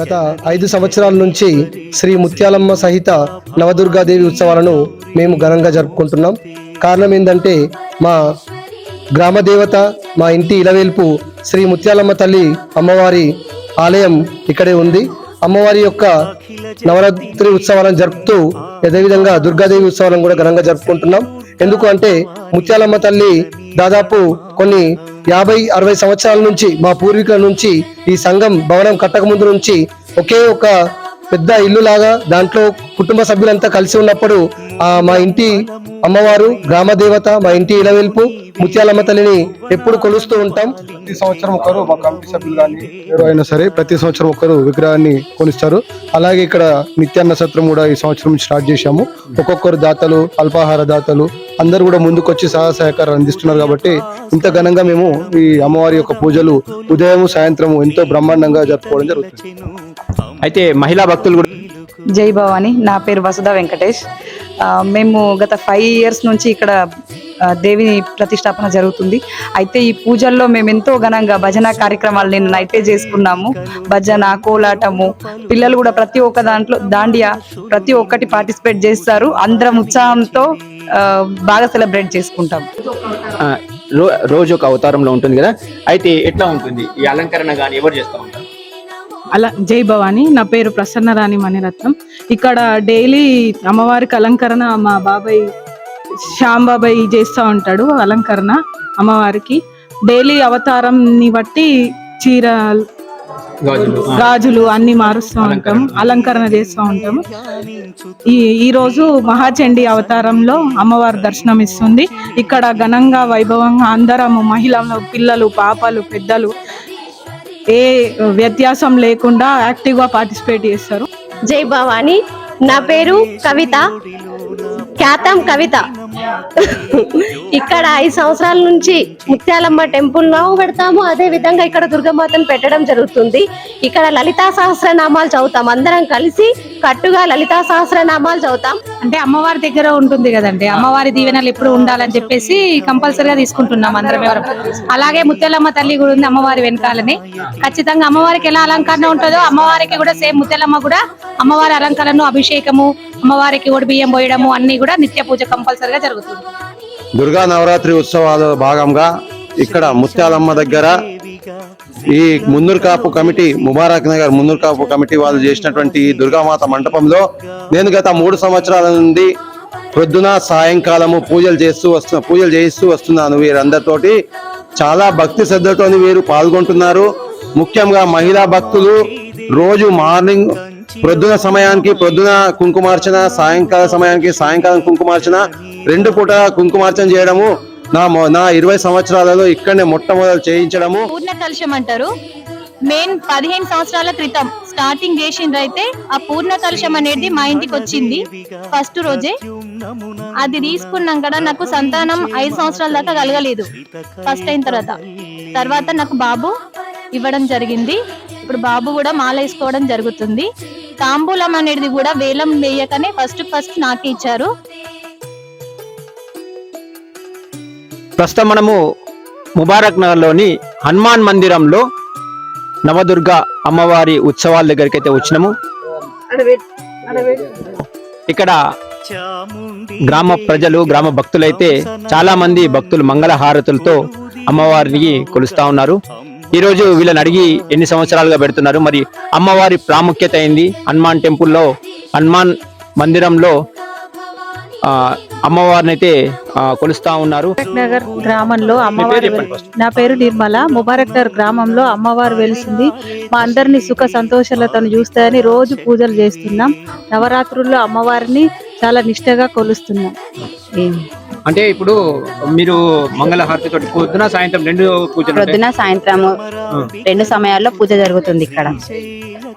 గత ఐదు సంవత్సరాల నుంచి శ్రీ ముత్యాలమ్మ సహిత నవదుర్గాదేవి ఉత్సవాలను మేము ఘనంగా జరుపుకుంటున్నాం. కారణం ఏంటంటే మా గ్రామ దేవత మా ఇంటి ఇలవేల్పు శ్రీ ముత్యాలమ్మ తల్లి అమ్మవారి ఆలయం ఇక్కడే ఉంది. అమ్మవారి యొక్క నవరాత్రి ఉత్సవాలను జరుపుతూ అదేవిధంగా దుర్గాదేవి ఉత్సవాలను కూడా ఘనంగా జరుపుకుంటున్నాం. ఎందుకు అంటే ముత్యాలమ్మ తల్లి దాదాపు కొన్ని యాభై అరవై సంవత్సరాల నుంచి మా పూర్వీకుల నుంచి ఈ సంఘం భవనం కట్టక ముందు నుంచి ఒకే ఒక పెద్ద ఇల్లు లాగా దాంట్లో కుటుంబ సభ్యులంతా కలిసి ఉన్నప్పుడు ఆ మా ఇంటి అమ్మవారు గ్రామ దేవత మా ఇంటి ఇలవెల్పు ముత్యాలమ్మ తల్లిని ఎప్పుడు కొలుస్తూ ఉంటాం? ప్రతి సంవత్సరం ఒకరు మా కమిటీ సభ్యులు కానీ ఎవరు అయినా సరే ప్రతి సంవత్సరం ఒకరు విగ్రహాన్ని కొనిస్తారు అలాగే ఇక్కడ నిత్యాన్న సత్రం కూడా ఈ సంవత్సరం స్టార్ట్ చేశాము. ఒక్కొక్కరు దాతలు అల్పాహార దాతలు అందరూ కూడా ముందుకొచ్చి సహాయ సహకారం అందిస్తున్నారు కాబట్టి ఇంత ఘనంగా మేము ఈ అమ్మవారి యొక్క పూజలు ఉదయం సాయంత్రం ఎంతో బ్రహ్మాండంగా జరుపుకోవడం జరుగుతుంది. అయితే మహిళా భక్తులు కూడా జై భవాని నా పేరు వసుధ వెంకటేష్. మేము గత ఫైవ్ ఇయర్స్ నుంచి ఇక్కడ దేవిని ప్రతిష్టాపన జరుగుతుంది. అయితే ఈ పూజల్లో మేము ఎంతో ఘనంగా భజన కార్యక్రమాలు నిన్న నైటే చేసుకున్నాము. భజన కోలాటము పిల్లలు కూడా ప్రతి ఒక్క దాంట్లో దాండియా ప్రతి ఒక్కటి పార్టిసిపేట్ చేస్తారు. అందరం ఉత్సాహంతో బాగా సెలబ్రేట్ చేసుకుంటాం. రోజు ఒక అవతారంలో ఉంటుంది కదా? అయితే ఎట్లా ఉంటుంది? ఈ అలంకరణ కానీ ఎవరు చేస్తూ ఉంటారు? అలా జై భవాని నా పేరు ప్రసన్న రాణి మణిరత్నం. ఇక్కడ డైలీ అమ్మవారికి అలంకరణ మా బాబాయ్ శ్యామ్ బాబాయ్ చేస్తూ ఉంటాడు అలంకరణ అమ్మవారికి. డైలీ అవతారంని బట్టి చీర గాజులు. అన్ని మారుస్తూ ఉంటాము అలంకరణ చేస్తూ ఉంటాము ఈ ఈ రోజు మహాచండి అవతారంలో అమ్మవారి దర్శనం ఇస్తుంది ఇక్కడ ఘనంగా వైభవంగా అందరము మహిళలు పిల్లలు పాపలు పెద్దలు ఏ వ్యత్యాసం లేకుండా యాక్టివ్గా పార్టిసిపేట్ చేస్తారు. జై భవాని. నా పేరు కవిత. ఖ్యాతం కవిత. ఇక్కడ ఐదు సంవత్సరాల నుంచి ముత్యాలమ్మ టెంపుల్లో పెడతాము. అదే విధంగా ఇక్కడ దుర్గమాతను పెట్టడం జరుగుతుంది. ఇక్కడ లలితా సహస్రనామాలు చదువుతాం. అందరం కలిసి కట్టుగా లలితా సహస్రనామాలు చదువుతాం. అంటే అమ్మవారి దగ్గర ఉంటుంది కదండి. అమ్మవారి దీవెనలు ఎప్పుడు ఉండాలని చెప్పేసి కంపల్సరిగా తీసుకుంటున్నాం అందరం ఎవరు. అలాగే ముత్యాలమ్మ తల్లి కూడా ఉంది అమ్మవారి వెనకాలని. ఖచ్చితంగా అమ్మవారికి ఎలా అలంకరణ ఉంటుందో అమ్మవారికి కూడా సేమ్ ముత్యాలమ్మ కూడా అమ్మవారి అలంకరణను అభిషేకము అమ్మవారికి ఒడి బియ్యం పోయడము అన్ని కూడా నిత్య పూజ కంపల్సరిగా జరుగుతుంది. దుర్గా నవరాత్రి ఉత్సవాల భాగంగా ఇక్కడ ముత్యాలమ్మ దగ్గర ఈ మున్నూరు కాపు కమిటీ ముబారక్ నగర్ మున్నూరు కాపు కమిటీ వాళ్ళు చేసినటువంటి దుర్గామాత మంటపంలో నేను గత మూడు సంవత్సరాల నుండి పొద్దున సాయంకాలము పూజలు చేస్తూ వస్తున్నా పూజలు చేయిస్తూ వస్తున్నాను వీరందరితోటి. చాలా భక్తి శ్రద్ధతోని వీరు పాల్గొంటున్నారు. ముఖ్యంగా మహిళా భక్తులు రోజు మార్నింగ్ ప్రొద్దున సమయానికి ప్రొద్దున కుంకుమార్చన సాయంకాల సమయానికి సాయంకాలం కుంకుమార్చన రెండు పూట కుంకుమార్చన చేయడము నా నా ఇరవై సంవత్సరాలలో ఇక్కడనే మొట్టమొదలు చేయించడము. పూర్ణ కలుషం అంటారు. మెయిన్ పదిహేను సంవత్సరాల క్రితం స్టార్టింగ్ చేసిండ్రు అయితే ఆ పూర్ణ కలుషం అనేది మా ఇంటికి వచ్చింది ఫస్ట్ రోజే. అది తీసుకున్నాం కదా నాకు సంతానం ఐదు సంవత్సరాల దాకా కలగలేదు. ఫస్ట్ అయిన తర్వాత. తర్వాత నాకు బాబు ఇవ్వడం జరిగింది. ఇప్పుడు బాబు కూడా మాల వేసుకోవడం జరుగుతుంది. తాంబూలం అనేది కూడా వేలం వేయకనే ఫస్ట్ ఫస్ట్ నాకే ఇచ్చారు. ప్రస్తుతం మనము ముబారక్ నగర్లోని హనుమాన్ మందిరంలో నవదుర్గ అమ్మవారి ఉత్సవాల దగ్గరికి అయితే వచ్చినాము. ఇక్కడ గ్రామ ప్రజలు గ్రామ భక్తులైతే చాలా మంది భక్తులు మంగళ హారతులతో అమ్మవారిని కొలుస్తా ఉన్నారు. ఈరోజు వీళ్ళని అడిగి ఎన్ని సంవత్సరాలుగా పెడుతున్నారు? మరి అమ్మవారి ప్రాముఖ్యత ఏంది? హనుమాన్ టెంపుల్లో హనుమాన్ మందిరంలో అమ్మవారిని అయితే కొలుస్తా ఉన్నారు. నగర్ గ్రామంలో అమ్మవారు. నా పేరు నిర్మల. ముబారక్ నగర్ గ్రామంలో అమ్మవారు వెలిసింది. మా అందరినీ సుఖ సంతోషాలతో చూస్తాయని రోజు పూజలు చేస్తున్నాం. నవరాత్రుల్లో అమ్మవారిని చాలా నిష్టగా కొలుస్తున్నాం. అంటే ఇప్పుడు మీరు మంగళ హారతి తోటి పొద్దున సాయంత్రం రెండు పూజలు ఉంటాయి. ప్రొద్దున సాయంత్రం రెండు సమయాల్లో పూజ జరుగుతుంది ఇక్కడ.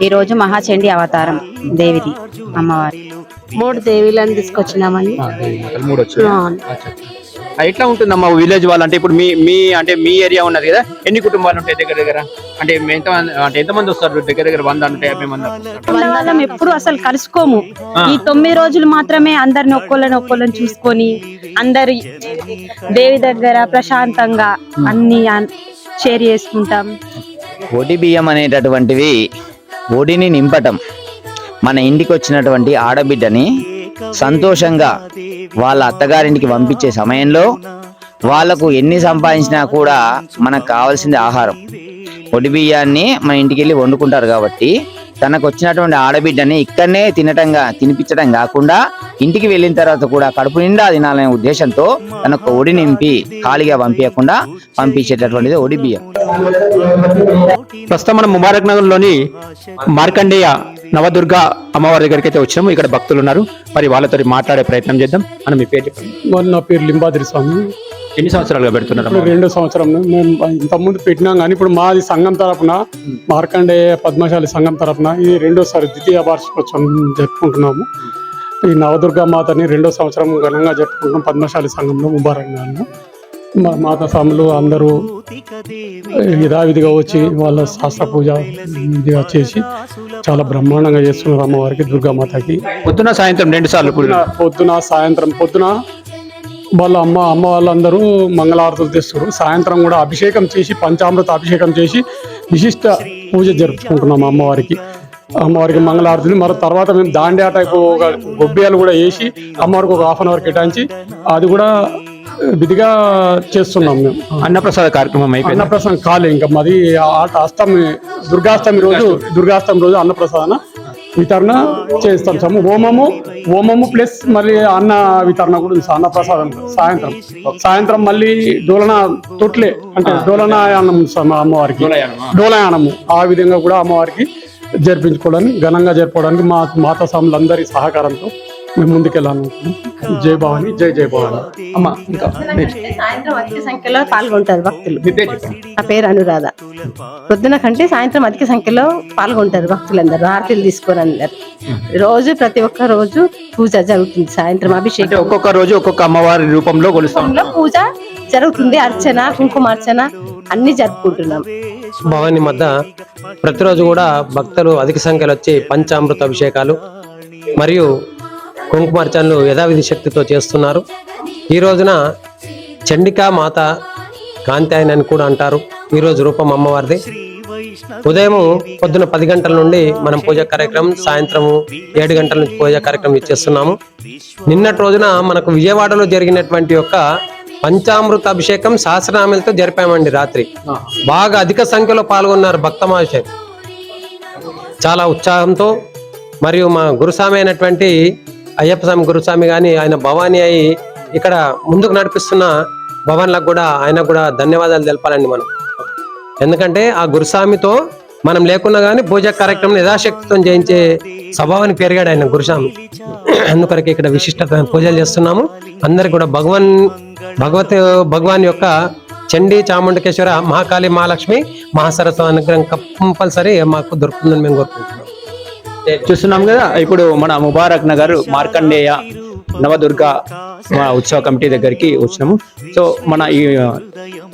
ఈ రోజు మహాచండి అవతారం దేవిది అమ్మవారి. మూడు దేవీలను తీసుకొచ్చినామని మూడు వచ్చాయి. ఎట్లా ఉంటుందమ్మా విలేజ్ వాళ్ళు? అంటే ఇప్పుడు మీ మీ అంటే మీ ఏరియా ఉన్నది కదా? ఎన్ని కుటుంబాలు ఉంటాయి దగ్గర దగ్గర? అంటే ఎంత అంటే ఎంతమంది వస్తారు? దగ్గర దగ్గర వంద అంటే యాభై మంది వాళ్ళం ఎప్పుడు అసలు కలుసుకోము. ఈ తొమ్మిది రోజులు మాత్రమే అందరిని ఒక్కోళ్ళని ఒక్కోళ్ళని చూసుకొని అందరి దేవి దగ్గర ప్రశాంతంగా అన్ని అన్- షేర్ చేసుకుంటాం. ఒడి బియ్యం అనేటటువంటివి ఒడిని నింపటం. మన ఇంటికి వచ్చినటువంటి ఆడబిడ్డని సంతోషంగా వాళ్ళ అత్తగారింటికి పంపించే సమయంలో వాళ్ళకు ఎన్ని సంపాదించినా కూడా మనకు కావాల్సింది ఆహారం. ఒడి బియ్యాన్ని మన ఇంటికి వెళ్ళి వండుకుంటారు కాబట్టి తనకు వచ్చినటువంటి ఆడబిడ్డని ఇక్కడనే తినటంగా తినిపించడం కాకుండా ఇంటికి వెళ్ళిన తర్వాత కూడా కడుపు నిండా తినాలనే ఉద్దేశంతో తనకు ఒడి నింపి ఖాళీగా పంపించకుండా పంపించేటటువంటిది ఒడి బియ్యం. ప్రస్తుతం మనం ముబారక్ నగర్లోని మార్కండేయ నవదుర్గ అమ్మవారి దగ్గరికి అయితే వచ్చినాము ఇక్కడ భక్తులు ఉన్నారు. మరి వాళ్ళతో మాట్లాడే ప్రయత్నం చేద్దాం. అని మీ పేరు చెప్పండి. నా పేరు లింబాద్రి స్వామి. ఎన్ని సంవత్సరాలుగా పెడుతున్నారు రెండో సంవత్సరం. మేము ఇంతకుముందు పెట్టినాం కానీ ఇప్పుడు మాది సంఘం తరపున మార్కండేయ పద్మశాలి సంఘం తరపున ఇది రెండోసారి ద్వితీయ వార్షికోత్సవం జరుపుకుంటున్నాము. ఈ నవదుర్గ మాతని రెండో సంవత్సరం ఘనంగా జరుపుకుంటున్నాం పద్మశాలి సంఘంలో ముబారక్ నగర్లో. మా మాత స్వాములు అందరూ యథావిధిగా వచ్చి వాళ్ళ శాస్త్ర పూజ ఇదిగా చేసి చాలా బ్రహ్మాండంగా చేస్తున్నారు అమ్మవారికి దుర్గామాతకి. పొద్దున సాయంత్రం రెండు సార్లు పొద్దున సాయంత్రం పొద్దున వాళ్ళ అమ్మ అమ్మ వాళ్ళందరూ మంగళారతులు తెస్తారు సాయంత్రం కూడా అభిషేకం చేసి పంచామృత అభిషేకం చేసి విశిష్ట పూజ జరుపుకుంటున్నాం అమ్మవారికి. అమ్మవారికి మంగళారతులు. మరి తర్వాత మేము దాండియా టైపు ఒక గొబ్బియాలు కూడా వేసి అమ్మవారికి ఒక హాఫ్ అన్ అవర్ కేటాయించి అది కూడా విధిగా చేస్తున్నాం మేము. అన్నప్రసాద కార్యక్రమం అయిపోయింది? అన్నప్రసాదం కాలే ఇంకా. మాది అష్టమి దుర్గాష్టమి రోజు దుర్గాష్టమి రోజు అన్నప్రసాదన వితరణ చేస్తాం. సాము హోమము హోమము ప్లస్ మళ్ళీ అన్న వితరణ కూడా ఉంది. సార్, అన్నప్రసాదం సాయంత్రం. సాయంత్రం మళ్ళీ డోలన తొట్లే అంటే డోలనాయానం అమ్మవారికి. డోలయానము. ఆ విధంగా కూడా అమ్మవారికి జరిపించుకోవడానికి ఘనంగా జరుపుకోవడానికి మా మాతా స్వాములందరి సహకారంతో మేము ముందుకెళ్ళాలనుకుంటున్నాం జై భవాని జై జై భవాని. అమ్మా ఇంకా సాయంత్రం అధిక సంఖ్యలో పాల్గొంటారు భక్తులు. నా పేరు అనురాధ. పొద్దున కంటే సాయంత్రం అధిక సంఖ్యలో పాల్గొంటారు భక్తులందరూ హారతిలు తీసుకొని అందరు. రోజు ప్రతి ఒక్క రోజు పూజ జరుగుతుంది సాయంత్రం అభిషేకం. ఒక్కొక్క రోజు ఒక్కొక్క అమ్మవారి రూపంలో కొలుస్తాం లో పూజ జరుగుతుంది అర్చన కుంకుమార్చన అన్ని జరుపుకుంటున్నాం. భవాని మధ్య ప్రతిరోజు కూడా భక్తులు అధిక సంఖ్యలో వచ్చి పంచామృత అభిషేకాలు మరియు కుంకుమార్చనలు యథావిధి శక్తితో చేస్తున్నారు. ఈ రోజున చండికా మాత కాంత్యాయని అని కూడా అంటారు. ఈ రోజు రూపం అమ్మవారిది. ఉదయం పొద్దున పది గంటల నుండి మనం పూజ కార్యక్రమం సాయంత్రం ఏడు గంటల నుంచి పూజ కార్యక్రమం ఇచ్చేస్తున్నాము నిన్నటి రోజున మనకు విజయవాడలో జరిగినటువంటి యొక్క పంచామృత అభిషేకం సహస్రనామాలతో జరిపామండి రాత్రి. బాగా అధిక సంఖ్యలో పాల్గొన్నారు భక్తమాష చాలా ఉత్సాహంతో మరియు మా గురుస్వామి అయినటువంటి అయ్యప్ప స్వామి గురుస్వామి కానీ ఆయన భవానీ అయి ఇక్కడ ముందుకు నడిపిస్తున్న భవన్లకు కూడా ఆయనకు కూడా ధన్యవాదాలు తెలపాలండి మనం. ఎందుకంటే ఆ గురుస్వామితో మనం లేకున్నా కానీ పూజ కార్యక్రమం యథాశక్తితో చేయించే స్వభావాన్ని పెరిగాడు ఆయన గురుస్వామి. అందుకొరకు ఇక్కడ విశిష్టత పూజలు చేస్తున్నాము. అందరికి కూడా భగవాన్ భగవత్ భగవాన్ యొక్క చండీ చాముండకేశ్వర మహాకాళి మహాలక్ష్మి మహాసరస్వ అనుగ్రహం కంపల్సరీ మాకు దొరుకుతుందని మేము కోరుకుంటున్నాం. చూస్తున్నాం కదా ఇప్పుడు మన ముబారక్ నగర్ మార్కండేయ నవదుర్గ ఉత్సవ కమిటీ దగ్గరికి వచ్చినాము. సో మన ఈ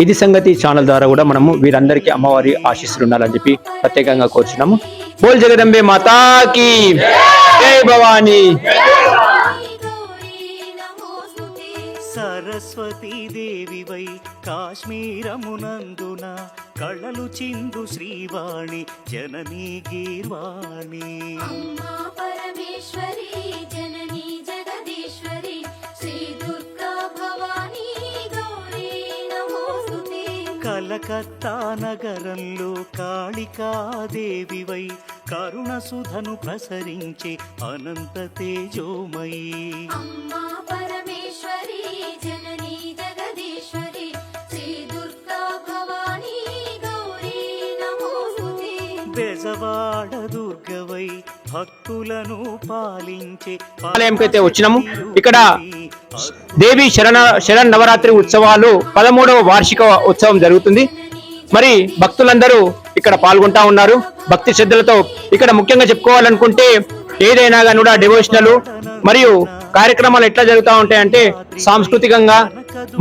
ఇది సంగతి ఛానల్ ద్వారా కూడా మనము వీరందరికీ అమ్మవారి ఆశీస్సులు ఉండాలని చెప్పి ప్రత్యేకంగా కోరుచున్నాము. బోల్ జగదంబే మాతాకి. జై భవానీ. సరస్వతీ దేవివై కాశ్మీరమునందున కళలు చిందు శ్రీవాణి జననీ గీర్వాణి. పరమేశ్వరి జననీ జగదీశ్వరి శ్రీ దుర్గా భవానీ గౌరీ నమోస్తుతే కలకత్తా నగరంలో కాళికాదేవివై కరుణ సుధను ప్రసరించే అనంత తేజోమయీ. అమ్మా పరమేశ్వరి బెజవాడ దుర్గవై భక్తులను పాలించే ఆలయంకి అయితే వచ్చినాము. ఇక్కడ దేవి శరణ శరణ్ నవరాత్రి ఉత్సవాలు పదమూడవ వార్షిక ఉత్సవం జరుగుతుంది. మరి భక్తులందరూ ఇక్కడ పాల్గొంటా ఉన్నారు. భక్తి శ్రద్ధలతో ఇక్కడ ముఖ్యంగా చెప్పుకోవాలనుకుంటే ఏదైనా కానీ కూడా డివోషనల్ మరియు కార్యక్రమాలు ఎట్లా జరుగుతూ ఉంటాయంటే సాంస్కృతికంగా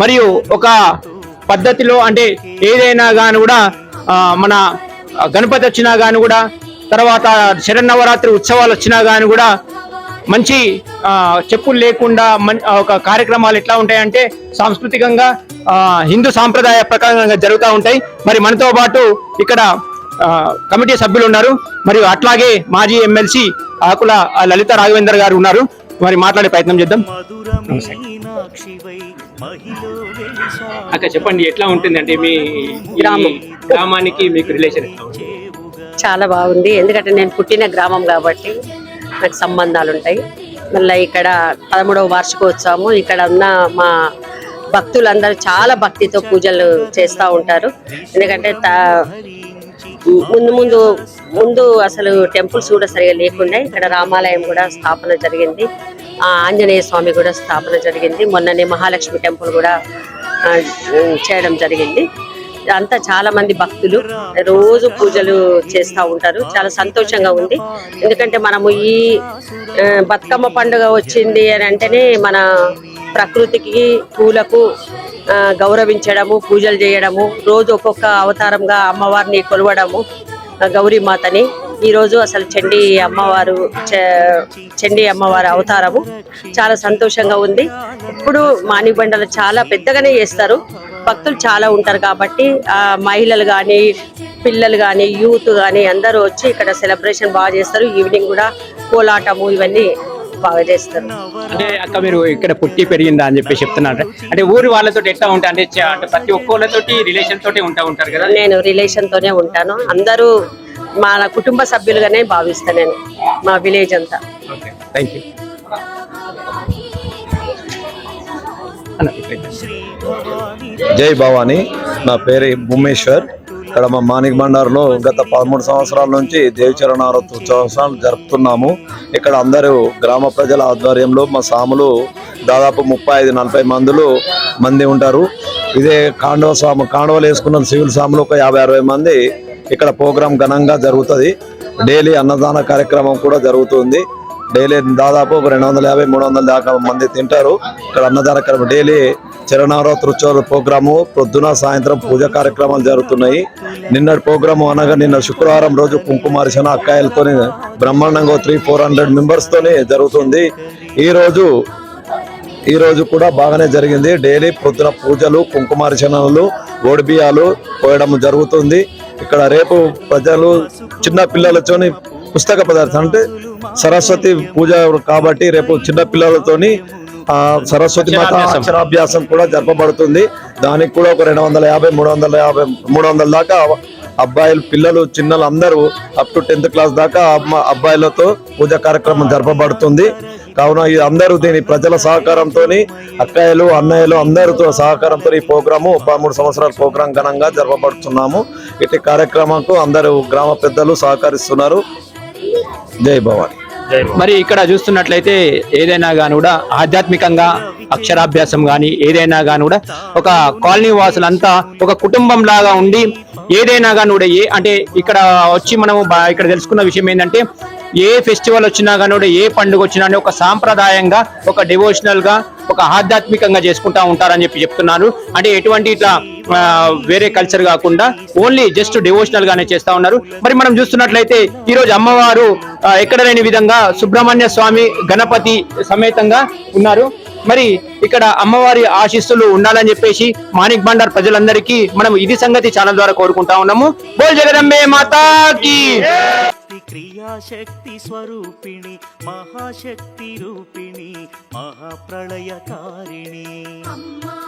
మరియు ఒక పద్ధతిలో అంటే ఏదైనా కానీ కూడా మన గణపతి వచ్చినా కానీ కూడా తర్వాత శరన్నవరాత్రి ఉత్సవాలు వచ్చినా కానీ కూడా మంచి చెప్పులు లేకుండా మన్- ఒక కార్యక్రమాలు ఎట్లా ఉంటాయంటే సాంస్కృతికంగా హిందూ సాంప్రదాయ ప్రకారంగా జరుగుతూ ఉంటాయి. మరి మనతో పాటు ఇక్కడ కమిటీ సభ్యులు ఉన్నారు. మరియు అట్లాగే మాజీ ఎమ్మెల్సీ ఆకుల లలిత రాఘవేందర్ గారు ఉన్నారు. మరి మాట్లాడే ప్రయత్నం చేద్దాం. అక్క చెప్పండి ఎట్లా ఉంటుంది అంటే మీ గ్రామం. గ్రామానికి మీకు రిలేషన్ ఎట్లా ఉంటుంది? చాలా బాగుంది. ఎందుకంటే నేను పుట్టిన గ్రామం కాబట్టి నాకు సంబంధాలు ఉంటాయి. మళ్ళీ ఇక్కడ పదమూడవ వార్షికోత్సవము. ఇక్కడ ఉన్న మా భక్తులందరూ చాలా భక్తితో పూజలు చేస్తూ ఉంటారు. ఎందుకంటే తా- ముందు ముందు ముందు అసలు టెంపుల్స్ కూడా సరిగా లేకుండా. ఇక్కడ రామాలయం కూడా స్థాపన జరిగింది. ఆంజనేయ స్వామి కూడా స్థాపన జరిగింది. మొన్ననే మహాలక్ష్మి టెంపుల్ కూడా చేయడం జరిగింది. అంతా చాలా మంది భక్తులు రోజు పూజలు చేస్తూ ఉంటారు. చాలా సంతోషంగా ఉంది. ఎందుకంటే మనము ఈ బతుకమ్మ పండుగ వచ్చింది అని అంటేనే మన ప్రకృతికి పూలకు గౌరవించడము పూజలు చేయడము రోజు ఒక్కొక్క అవతారంగా అమ్మవారిని కొలవడము గౌరీమాతని ఈ రోజు అసలు చండీ అమ్మవారు చండీ అమ్మవారి అవతారము చాలా సంతోషంగా ఉంది. ఇప్పుడు మానిబండలు చాలా పెద్దగానే చేస్తారు. భక్తులు చాలా ఉంటారు కాబట్టి ఆ మహిళలు కానీ పిల్లలు కానీ యూత్ కానీ అందరూ వచ్చి ఇక్కడ సెలబ్రేషన్ బాగా చేస్తారు. ఈవినింగ్ కూడా కోలాటము ఇవన్నీ బాగా చేస్తారు. అంటే అక్క మీరు ఇక్కడ పుట్టి పెరిగిందా అని చెప్పి చెప్తున్నారు. అంటే ఊరి వాళ్ళతో ఎట్లా ఉంటాయి అంటే ప్రతి ఒక్కళ్ళతోటి రిలేషన్ తోటి ఉంటా ఉంటారు కదా? నేను రిలేషన్ తోనే ఉంటాను. అందరూ మా కుటుంబ సభ్యులుగానే భావిస్తాను నేను మా విలేజ్ అంతా. Okay thank you. జై భవాని నా పేరు భూమేశ్వర్ ఇక్కడ మా మాణిక్ బండార్లో గత పదమూడు సంవత్సరాల నుంచి దేవచర నవరాత్రి ఉత్సవాలు జరుపుతున్నాము. ఇక్కడ అందరూ గ్రామ ప్రజల ఆధ్వర్యంలో మా సాములు దాదాపు ముప్పై ఐదు నలభై మందులు మంది ఉంటారు. ఇదే కాండవ స్వామి కాండవలు వేసుకున్న సివిల్ సాములు ఒక యాభై అరవై మంది ఇక్కడ ప్రోగ్రాం ఘనంగా జరుగుతుంది. డైలీ అన్నదాన కార్యక్రమం కూడా జరుగుతుంది. డైలీ దాదాపు ఒక రెండు వందల యాభై మూడు వందల దాకా మంది తింటారు. ఇక్కడ అన్నదాన కార్యక్రమం డైలీ చిరణారో తృచోరు ప్రోగ్రాము పొద్దున సాయంత్రం పూజ కార్యక్రమాలు జరుగుతున్నాయి. నిన్నటి ప్రోగ్రాము అనగా నిన్న శుక్రవారం రోజు కుంకుమార్చన అక్కాయలతో బ్రహ్మాండంగా త్రీ ఫోర్ హండ్రెడ్ మెంబర్స్తోని జరుగుతుంది. ఈ రోజు ఈ రోజు కూడా బాగానే జరిగింది. డైలీ పొద్దున పూజలు కుంకుమార్చనలు ఓడిబియాలు పోయడం జరుగుతుంది. ఇక్కడ రేపు ప్రజలు చిన్న పిల్లలతోని పుస్తక పదార్థం అంటే సరస్వతి పూజ కాబట్టి రేపు చిన్న పిల్లలతోని ఆ సరస్వతి మాత అక్షరాభ్యాసం. కూడా జరపబడుతుంది దానికి కూడా ఒక రెండు వందల యాభై మూడు వందల యాభై మూడు వందల దాకా అబ్బాయిలు పిల్లలు చిన్నలు అందరూ అప్ టు టెన్త్ క్లాస్ దాకా అబ్బాయిలతో పూజ కార్యక్రమం జరపబడుతుంది కావున ఈ అందరూ దీని ప్రజల సహకారంతో అక్కయ్యలు అన్నయ్యలు అందరితో సహకారంతో ఈ ప్రోగ్రాము పదమూడు సంవత్సరాల ప్రోగ్రాం ఘనంగా జరపబడుతున్నాము. ఇటు కార్యక్రమంకు అందరూ గ్రామ పెద్దలు సహకరిస్తున్నారు. జై భవాని. మరి ఇక్కడ చూస్తున్నట్లయితే ఏదైనా గాని కూడా ఆధ్యాత్మికంగా అక్షరాభ్యాసం గాని ఏదైనా గాని కూడా ఒక కాలనీ వాసులంతా ఒక కుటుంబం లాగా ఉండి ఏదైనా గాని కూడా ఏ అంటే ఇక్కడ వచ్చి మనము బా- ఇక్కడ తెలుసుకున్న విషయం ఏంటంటే ఏ ఫెస్టివల్ వచ్చినా కానీ కూడా ఏ పండుగ వచ్చినా ఒక సాంప్రదాయంగా ఒక డివోషనల్గా ఒక ఆధ్యాత్మికంగా చేసుకుంటా ఉంటారని చెప్పి చెప్తున్నారు. అంటే ఎటువంటి ఇట్లా వేరే కల్చర్ కాకుండా ఓన్లీ జస్ట్ డివోషనల్ గానే చేస్తా ఉన్నారు. మరి మనం చూస్తున్నట్లయితే ఈ రోజు అమ్మవారు ఎక్కడ లేని విధంగా సుబ్రహ్మణ్య స్వామి గణపతి సమేతంగా ఉన్నారు. మరి ఇక్కడ అమ్మవారి ఆశీస్సులు ఉండాలని చెప్పేసి మాణిక్ బండార్ ప్రజలందరికీ మనం ఇది సంగతి ఛానల్ ద్వారా కోరుకుంటా ఉన్నాము. బోల్ జగదంబే మాతాకి! శక్తి క్రియాశక్తి స్వరూపిణి మహాశక్తి రూపిణి మహాప్రళయకారిణి. అమ్మా!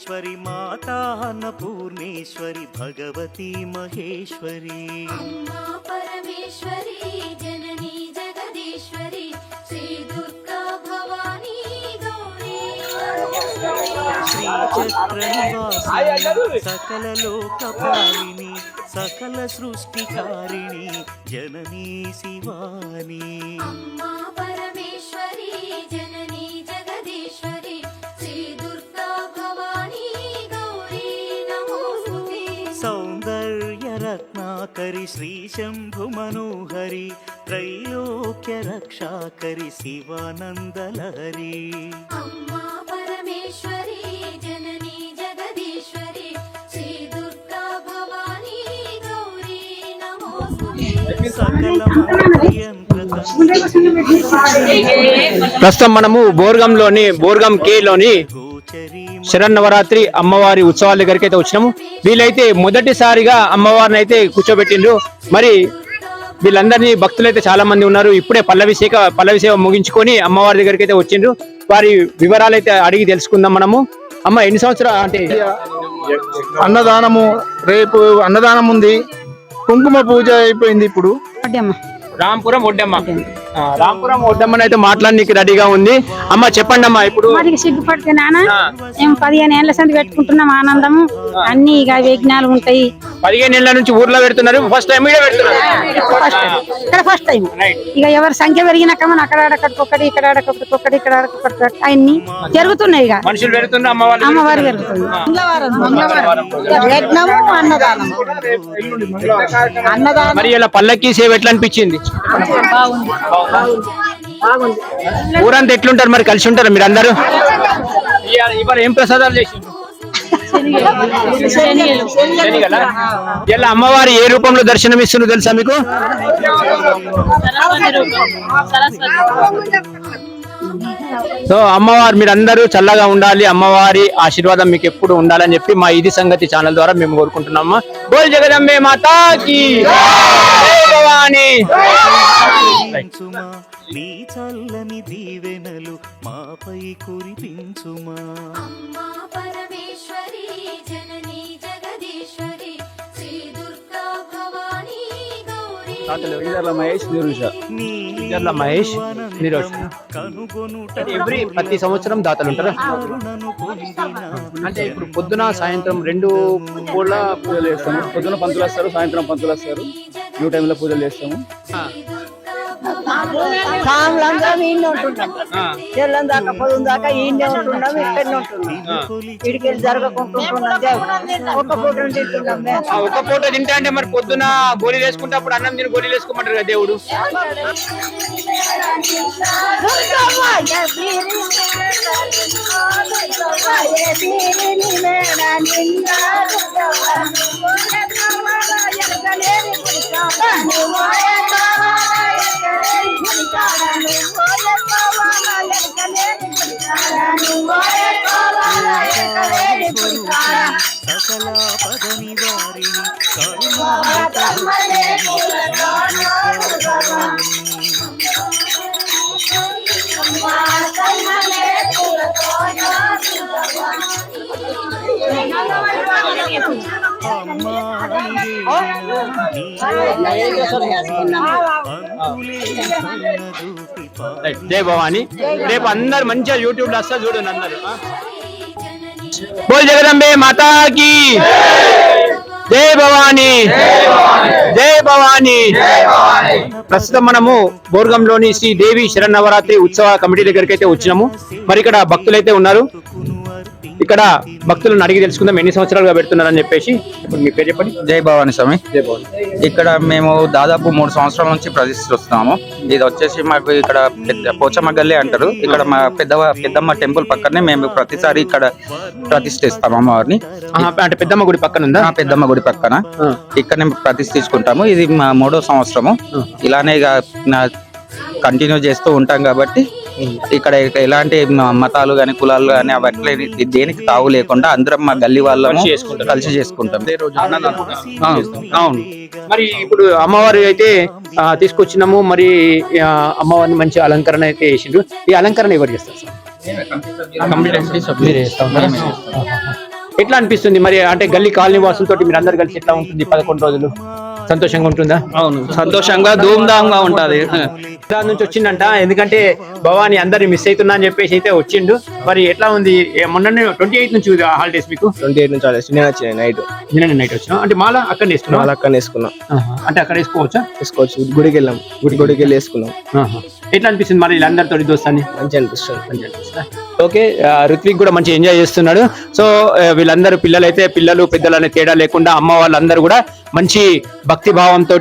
శ్రీరాజరాజేశ్వరి మాతా అన్నపూర్ణేశ్వరి భగవతి మహేశ్వరి. అమ్మా పరమేశ్వరి జననీ జగదీశ్వరి శ్రీ దుర్గా భవానీ శ్రీచక్రనివాసిని సకల లోకపాలిని సకల సృష్టికారిణి జననీ శివాని. అమ్మా రత్నాకరి శ్రీ శంభు మనోహరి త్రైలోక్య రక్షాకరి శివానందలహరి. అమ్మా పరమేశ్వరి జననీ జగదీశ్వరి శ్రీ దుర్గా భవానీ గౌరీ ప్రస్తుతం మనము బోర్గంలోని బోర్గం కే లోని గోచరి శరన్నవరాత్రి అమ్మవారి ఉత్సవాల దగ్గరికి అయితే వచ్చినాము. వీళ్ళైతే మొదటిసారిగా అమ్మవారిని అయితే కూర్చోబెట్టిండ్రు. మరి వీళ్ళందరినీ భక్తులు అయితే చాలా మంది ఉన్నారు. ఇప్పుడే పల్లవిసేక పల్లవి సేవ ముగించుకొని అమ్మవారి దగ్గరికి అయితే వచ్చిండ్రు. వారి వివరాలు అయితే అడిగి తెలుసుకుందాం మనము. అమ్మ ఎన్ని సంవత్సరాలు అంటే? అన్నదానము రేపు అన్నదానం ఉంది. కుంకుమ పూజ అయిపోయింది ఇప్పుడు. రాంపురం ఒడ్డమ్మ రాంపురం ఒడ్డమ్మని అయితే మాట్లాడడానికి రెడీగా ఉంది. అమ్మ చెప్పండి అమ్మా ఇప్పుడు? మరి సిగ్గుపడితే నాన్న మేము పదిహేను ఏళ్ళ సంది పెట్టుకుంటున్నాం ఆనందము అన్ని ఇక విఘ్నాలు ఉంటాయి. పదిహేను ఏళ్ళ నుంచి ఊర్లో పెడుతున్నారు. ఫస్ట్ టైం ఇక్కడ ఫస్ట్ టైం ఇక ఎవరి సంఖ్య పెరిగినాక మనం అక్కడ ఆడకొక్కటి ఇక్కడ ఆడకొక్కటి ఇక్కడ ఆడకొక్కటి అన్ని జరుగుతున్నాయి ఇక. మనుషులు పెడుతున్నారు. అమ్మవారి అమ్మవారు అన్నదానం. అన్నదానం. మరి ఇలా పల్లకి సేవ ఎట్లా అనిపించింది? ఊరంతా ఎట్లుంటారు మరి? కలిసి ఉంటారు మీరు అందరూ ఇవాళ ఏం ప్రసాదాలు చేసిండ్రు? ఇలా అమ్మవారి ఏ రూపంలో దర్శనం ఇస్తున్నారు తెలుసా మీకు? సో అమ్మవారు మీరు అందరూ చల్లగా ఉండాలి. అమ్మవారి ఆశీర్వాదం మీకు ఎప్పుడు ఉండాలని చెప్పి మా ఇది సంగతి ఛానల్ ద్వారా మేము కోరుకుంటున్నాము. బోల్ జగదంబే మాతాకి జై! భవాని నీ చల్లని దీవెనలు మాపై కురిపించుమా. అమ్మా పరమేశ్వరి జననీ జగదీశ్వరి శ్రీ దుర్గా భవానీ గౌరీ. ఇద్దర్ల మహేష్ నిరోష్ కనుగొనుట ఎవ్రీ ప్రతి సంవత్సరం దాతలు ఉంటారా? అంటే ఇప్పుడు పొద్దున సాయంత్రం రెండు పూల పూజలు చేస్తాము. పొద్దున పంతులు వస్తారు సాయంత్రం పంతులు వస్తారు. టైంలో పూజలు చేస్తాము. ఈయన ఉంటున్నాం. తెల్లం దాకా పొద్దున దాకా ఈయనే ఉంటున్నాం ఇక్కడనే ఉంటున్నాం. ఇడికి జరగకుంటుంటున్నాం ఒక పూట తింటున్నాం మేము. ఆ ఒక పూట తింటా అంటే మరి పొద్దున గోళీలు వేసుకుంటే అప్పుడు అన్నం తిని గోళీలు వేసుకోమంటారు కదా దేవుడు? దుర్గమ్మ, సకల పద నివారిణి కమ్మలే జై భవాని. రేపు అందరు మంచిగా యూట్యూబ్లో వస్తా చూడండి అందరు. బోల్ జగదంబే మాతాకి. జై భవాని. జై భవాని. ప్రస్తుతం మనము బోర్గంలోని శ్రీ దేవి శరన్నవరాత్రి ఉత్సవ కమిటీ దగ్గరికి అయితే వచ్చినాము. మరి ఇక్కడ భక్తులైతే ఉన్నారు. ఇక్కడ భక్తులను అడిగి తెలుసుకుందాం ఎన్ని సంవత్సరాలుగా పెడుతున్నారని చెప్పేసి. ఇప్పుడు మీ పేరు చెప్పండి. జై భవాని స్వామి. ఇక్కడ మేము దాదాపు మూడు సంవత్సరాల నుంచి ప్రతిష్ఠిస్తున్నాము ఇది వచ్చేసి మాకు ఇక్కడ పోచమ్మ గల్లి అంటారు. ఇక్కడ మా పెద్ద పెద్దమ్మ టెంపుల్ పక్కనే మేము ప్రతిసారి ఇక్కడ ప్రతిష్ఠిస్తాము అమ్మవారిని. అంటే పెద్దమ్మ గుడి పక్కన ఉందా? ఆ పెద్దమ్మ గుడి పక్కన. ఇక్కడనే ప్రతిష్ఠించుకుంటాము. ఇది మా మూడో సంవత్సరము. ఇలానే కంటిన్యూ చేస్తూ ఉంటాం కాబట్టి ఇక్కడ ఎలాంటి మతాలు కానీ కులాలు కానీ అవట్లే దేనికి తావు లేకుండా అందరం మా గల్లీ వాళ్ళము కలిసి చేసుకుంటాం. అవును. మరి ఇప్పుడు అమ్మవారు అయితే తీసుకొచ్చినాము. మరి అమ్మవారిని మంచి అలంకరణ అయితే చేసిండ్రు. ఈ అలంకరణ ఎవరు చేస్తారు సార్? ఎట్లా అనిపిస్తుంది మరి? అంటే గల్లీ కాలనీ వాసులతో మీరు అందరు కలిసి ఎట్లా ఉంటుంది పదకొండు రోజులు? సంతోషంగా ఉంటుందా? అవును. సంతోషంగా ధూమ్ధామ్గా ఉంటది. హైదరాబాద్ నుంచి వచ్చిండంట ఎందుకంటే భవాని అందరిని మిస్ అవుతున్నా అని చెప్పేసి అయితే వచ్చిండు. మరి ఎట్లా ఉంది? ఏ, మొన్ననే ట్వంటీ ఎయిట్ నుంచి హాలిడేస్ మీకు? ట్వంటీ ఎయిట్ నుంచి ఆడేసి నేను వచ్చిన నైట్ నిన్న నైట్ వచ్చినా? అంటే మాల అక్కడ వేసుకున్నా వాళ్ళ అక్కడ వేసుకున్నాం. అంటే అక్కడ వేసుకోవచ్చా? వేసుకోవచ్చు. గుడికి వెళ్ళాం. గుడి గుడికి వెళ్ళి వేసుకున్నాం. ఎట్లా అనిపిస్తుంది మరి వీళ్ళందరితో దోస్తాన్ని? మంచి అనిపిస్తుంది. ఓకే. ఆ, ఋత్విక్ కూడా మంచి ఎంజాయ్ చేస్తున్నాడు. సో వీళ్ళందరూ పిల్లలు అయితే పిల్లలు పెద్దలు అనే తేడా లేకుండా అమ్మ వాళ్ళందరూ కూడా మంచి భక్తి భక్తి భావంతో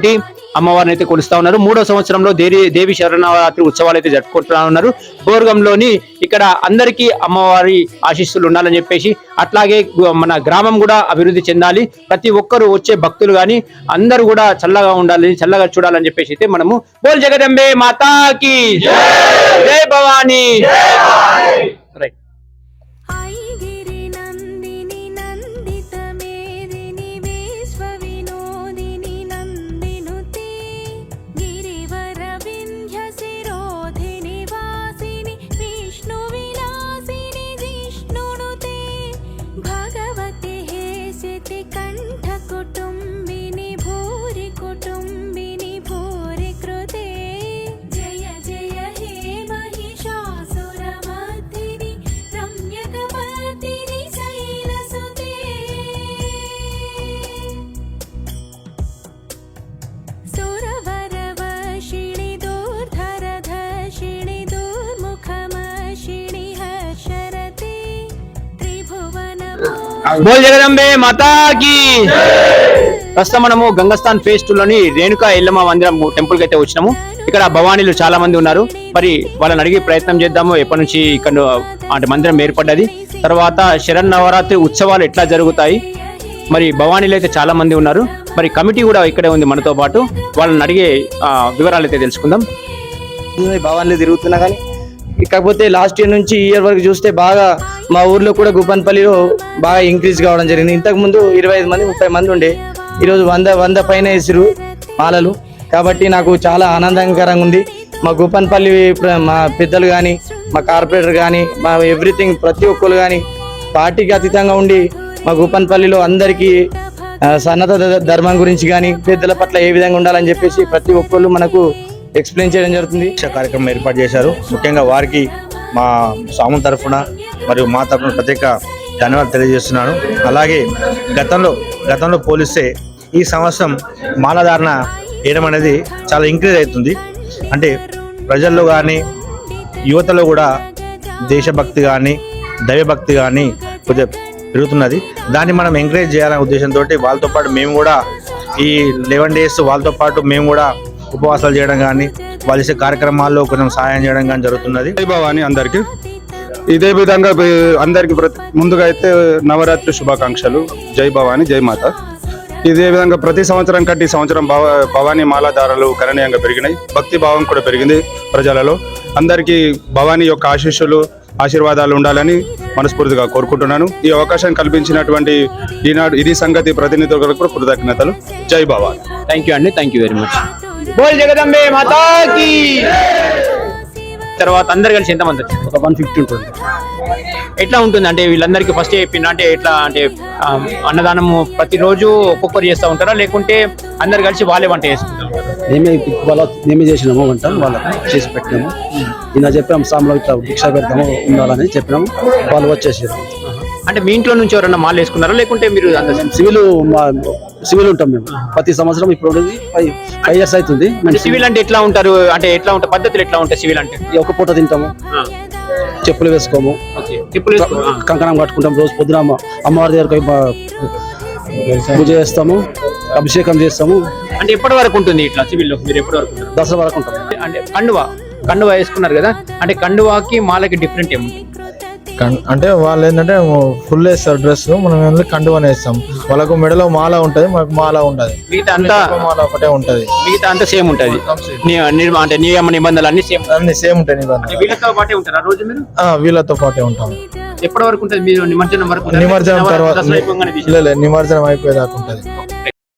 అమ్మవారిని అయితే కొలుస్తా ఉన్నారు. మూడో సంవత్సరంలో దేవి దేవి శరణవరాత్రి ఉత్సవాలు అయితే జరుపుకుంటా ఉన్నారు బోర్గంలోని ఇక్కడ అందరికీ అమ్మవారి ఆశీస్సులు ఉండాలని చెప్పేసి అట్లాగే మన గ్రామం కూడా అభివృద్ధి చెందాలి. ప్రతి ఒక్కరు వచ్చే భక్తులు కానీ అందరూ కూడా చల్లగా ఉండాలి చల్లగా చూడాలని చెప్పేసి అయితే మనము బోల్ జగదంబే మాతాకి జై! భవానీ! బోల్ జగదంబే మాతాకి. ప్రస్తుతం మనము గంగస్థాన్ ఫేజ్ టూ లోని రేణుకా ఎల్లమ్మ మందిరం టెంపుల్కి అయితే వచ్చినాము. ఇక్కడ భవానీలు చాలా మంది ఉన్నారు. మరి వాళ్ళని అడిగే ప్రయత్నం చేద్దాము. ఎప్పటి నుంచి ఇక్కడ అంటే మందిరం ఏర్పడ్డది. తర్వాత శరణ్ నవరాత్రి ఉత్సవాలు ఎట్లా జరుగుతాయి? మరి భవానీలు అయితే చాలా మంది ఉన్నారు. మరి కమిటీ కూడా ఇక్కడే ఉంది మనతో పాటు. వాళ్ళని అడిగే వివరాలు అయితే తెలుసుకుందాం. భవానీలు తిరుగుతున్నా కానీ కాకపోతే లాస్ట్ ఇయర్ నుంచి ఇయర్ వరకు చూస్తే బాగా మా ఊర్లో కూడా గుప్పన్పల్లిలో బాగా ఇంక్రీజ్ కావడం జరిగింది. ఇంతకు ముందు ఇరవై ఐదు మంది ముప్పై మంది ఉండే. ఈరోజు వంద వంద పైన వేసిరు మాలలు. కాబట్టి నాకు చాలా ఆనందకరంగా ఉంది. మా గుప్పన్పల్లి మా పెద్దలు కానీ మా కార్పొరేటర్ కానీ మా ఎవ్రీథింగ్ ప్రతి ఒక్కరు కానీ పార్టీకి అతీతంగా ఉండి మా గుప్పన్పల్లిలో అందరికీ సన్నత ధర్మం గురించి కానీ పెద్దల పట్ల ఏ విధంగా ఉండాలని చెప్పేసి ప్రతి ఒక్కళ్ళు మనకు ఎక్స్ప్లెయిన్ చేయడం జరుగుతుంది. కార్యక్రమం ఏర్పాటు చేశారు. ముఖ్యంగా వారికి మా స్వామి తరఫున మరియు మా తరఫున ప్రత్యేక ధన్యవాదాలు తెలియజేస్తున్నాను. అలాగే గతంలో గతంలో పోలిస్తే ఈ సంవత్సరం మాలధారణ వేయడం అనేది చాలా ఇంక్రీజ్ అవుతుంది. అంటే ప్రజల్లో కానీ యువతలో కూడా దేశభక్తి కానీ దైవభక్తి కానీ కొద్దిగా పెరుగుతున్నది. దాన్ని మనం ఎంకరేజ్ చేయాలనే ఉద్దేశంతో వాళ్ళతో పాటు మేము కూడా ఈ లెవెన్ డేస్ వాళ్ళతో పాటు మేము కూడా ఉపవాసాలు చేయడం కానీ వాళ్ళు కార్యక్రమాల్లో కొంచెం సహాయం చేయడం కానీ జరుగుతున్నది. జై భవాని అందరికి. ఇదే విధంగా అందరికి ప్రతి ముందుగా అయితే నవరాత్రి శుభాకాంక్షలు. జై భవాని జై మాత. ఇదే విధంగా ప్రతి సంవత్సరం కంటే ఈ సంవత్సరం భవ భవానీ మాలాధారలు గణనీయంగా పెరిగినాయి. భక్తి భావం కూడా పెరిగింది ప్రజలలో. అందరికీ భవానీ యొక్క ఆశీస్సులు ఆశీర్వాదాలు ఉండాలని మనస్ఫూర్తిగా కోరుకుంటున్నాను. ఈ అవకాశం కల్పించినటువంటి ఈనాడు ఇది సంగతి ప్రతినిధులకు కూడా కృతజ్ఞతలు. జై భవాని. థ్యాంక్ యూ అండి థ్యాంక్ యూ వెరీ మచ్ బోల్ జగదంబే మాతాకి తర్వాత అందరు కలిసి ఎంతమంది వచ్చారు? ఒక వన్ ఫిఫ్టీ ఉంటుంది. ఎట్లా ఉంటుంది? అంటే వీళ్ళందరికీ ఫస్ట్ చెప్పిండు అంటే ఎట్లా అంటే అన్నదానము ప్రతిరోజు ఒక్కొక్కరు చేస్తూ ఉంటారా? లేకుంటే అందరు కలిసి వాళ్ళే వంట చేసుకుంటారు మేమే వాళ్ళ మేమే చేసినాము వంట వాళ్ళకి చేసి పెట్టినాము. ఈయన చెప్పాము సాంలో ఇట్లా భిక్ష పెడతాము ఉండాలని చెప్పినాము. వాళ్ళు వచ్చేసారు. అంటే మీ ఇంట్లో నుంచి ఎవరన్నా మాలు వేసుకున్నారా? లేకుంటే మీరు సివిల్ మా సివిల్ ఉంటాం మేము. ప్రతి సంవత్సరం ఇప్పుడు ఉండేది ఫైవ్ ఫైవ్ ఇయర్స్ అవుతుంది సివిల్ అంటే ఎట్లా ఉంటారు? అంటే ఎట్లా ఉంటాయి పద్ధతులు ఎట్లా ఉంటాయి సివిల్ అంటే? ఒక పూట తింటాము. చెప్పులు వేసుకోము. కంకణం కట్టుకుంటాం రోజు పొద్దున అమ్మ- అమ్మవారి బా- పూజ చేస్తాము అభిషేకం చేస్తాము. అంటే ఎప్పటి వరకు ఉంటుంది ఇట్లా సివిల్లో మీరు ఎప్పటి వరకు దసరా వరకు ఉంటాం. అంటే కండువా? కండువా వేసుకున్నారు కదా? అంటే కండువాకి మాలకి డిఫరెంట్ ఏముంటుంది? అంటే వాళ్ళు ఏంటంటే ఫుల్ వేస్తారు డ్రెస్ మనం ఏంటంటే కండువని వేస్తాం వాళ్ళకు మెడలో మాల ఉంటది మాకు మాల ఉండదు. మిగతా మాల ఒకటే ఉంటది. మిగతా అంతా సేమ్ ఉంటది. అంటే నియమ నిబంధనలు అన్ని సేమ్. అన్ని సేమ్ ఉంటాయి నిబంధనలు. వీళ్ళతో పాటే ఉంటారా రోజు మీరు? వీళ్ళతో పాటే ఉంటాం. ఎప్పటి వరకు ఉంటుంది? మీరు నిమజ్జనం వరకు? నిమజ్జనం తర్వాత నిమజ్జనం అయిపోయేదాకా ఉంటది.